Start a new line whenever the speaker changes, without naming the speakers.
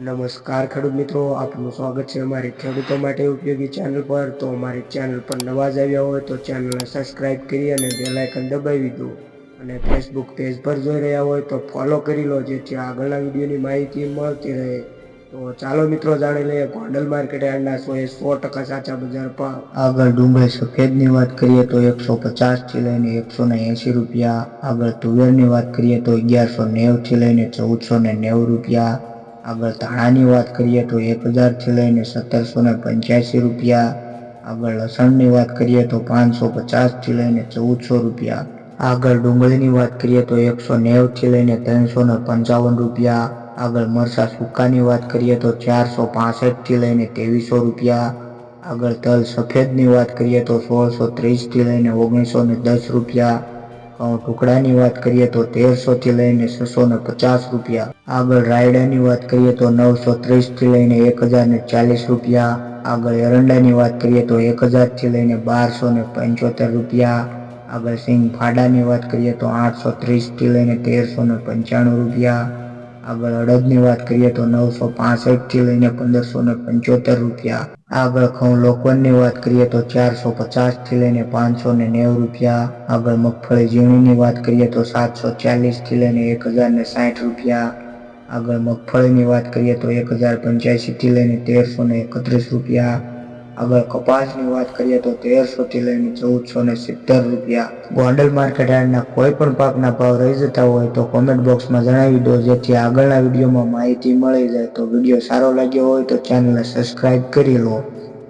નમસ્કાર ખેડૂત મિત્રો, આપનું સ્વાગત છે અમારી ખેડૂતો માટે ઉપયોગી ચેનલ પર. તો અમારી ચેનલ પર નવા જ આવ્યા હોય તો ચેનલને સબસ્ક્રાઈબ કરી અને બેલ આઇકન દબાવી દો. અને ફેસબુક પેજ પર જોઈ રહ્યા હોય તો ફોલો કરી લો, જેથી આગળના વિડીયોની માહિતી મળતી રહે. તો ચાલો મિત્રો, જાણી લઈએ ગોંડલ માર્કેટ યાર્ડના સો એ સો ટકા સાચા બજાર પર
આગળ ડુંગળી સફેદની વાત કરીએ તો એકસો પચાસથી લઈને એકસો ને એંશી રૂપિયા. આગળ તુવેરની વાત કરીએ તો અગિયારસો નેવથી લઈને ચૌદસો ને નેવું રૂપિયા. આગળ ધાણાની વાત કરીએ તો એક હજારથી લઈને સત્તરસો ને પંચ્યાસી રૂપિયા. આગળ લસણની વાત કરીએ તો પાંચસો પચાસથી લઈને ચૌદસો રૂપિયા. આગળ ડુંગળીની વાત કરીએ તો એકસો નેવથી લઈને ત્રણસો ને પંચાવન રૂપિયા. આગળ મરસા સૂકાની વાત કરીએ તો ચારસો પાસઠથી લઈને ત્રેવીસો રૂપિયા. આગળ તલ સફેદની વાત કરીએ તો સોળસો ત્રીસથી લઈને ઓગણીસો ને દસ રૂપિયા. ટુકડાની વાત કરીએ તો તેરસોથી લઈને છસો ને પચાસ રૂપિયા. આગળ રાયડાની વાત કરીએ તો નવસો ત્રીસથી લઈને એક હજાર ને ચાલીસ રૂપિયા. આગળ એરંડાની વાત કરીએ તો એક હજારથી લઈને બારસો ને પંચોતેર રૂપિયા. આગળ સિંગ ફાડાની વાત કરીએ તો આઠસો ત્રીસથી લઈને તેરસો ને પંચાણું રૂપિયા. આગળ અડદની વાત કરીએ તો નવસો પાસઠથી લઈને પંદરસો ને પંચોતેર રૂપિયા. આગળ ઘઉં લોકવનની વાત કરીએ તો ચારસો પચાસથી લઈને પાંચસો ને નેવું રૂપિયા. આગળ મગફળી ઝીણીની વાત કરીએ તો સાતસો ચાલીસથી લઈને એક હજાર ને સાઠ રૂપિયા. આગળ મગફળીની વાત કરીએ તો એક હજાર પંચ્યાસીથી લઈને તેરસો ને એકત્રીસ રૂપિયા. આગળ કપાસની વાત કરીએ તો તેરસોથી લઈને ચૌદસો ને સિત્તેર રૂપિયા. ગોંડલ માર્કેટ યાર્ડના કોઈ પણ પાકના ભાવ રહી જતા હોય તો કોમેન્ટ બોક્સમાં જણાવી દો, જેથી આગળના વિડીયોમાં માહિતી મળી જાય તો વીડિયો સારો લાગ્યો હોય તો ચેનલને સબસ્ક્રાઈબ કરી લો.